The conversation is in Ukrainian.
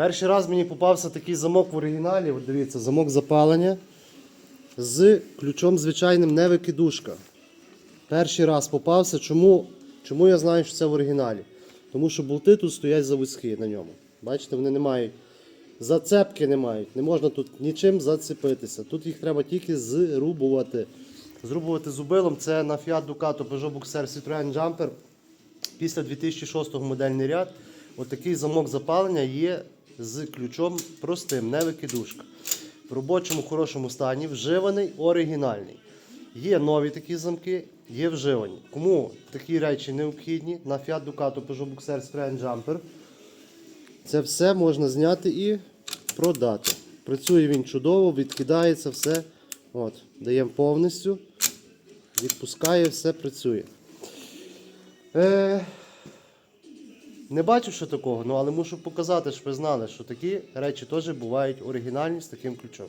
Перший раз мені попався такий замок в оригіналі. От дивіться, замок запалення з ключом звичайним не викидушка. Перший раз попався. Чому, чому я знаю, що це в оригіналі? Тому що болти тут стоять заводські на ньому. Бачите, вони не мають. Зацепки не мають. Не можна тут нічим зацепитися. Тут їх треба тільки зрубувати. Зрубувати зубилом це на Fiat Ducato Peugeot Boxer Citroën Jumper після 2006 модельний ряд. Отакий замок запалення є з ключом простим, не викидушка. В робочому хорошому стані, вживаний, оригінальний. Є нові такі замки, є вживані. Кому такі речі необхідні на Fiat Ducato Peugeot Boxer Citroën Jumper, це все можна зняти і продати. Працює він чудово, відкидається все. От, даємо повністю. Відпускає, все працює. Е, не бачу ще такого, ну, але мушу показати, щоб ви знали, що такі речі теж бувають оригінальні з таким ключом.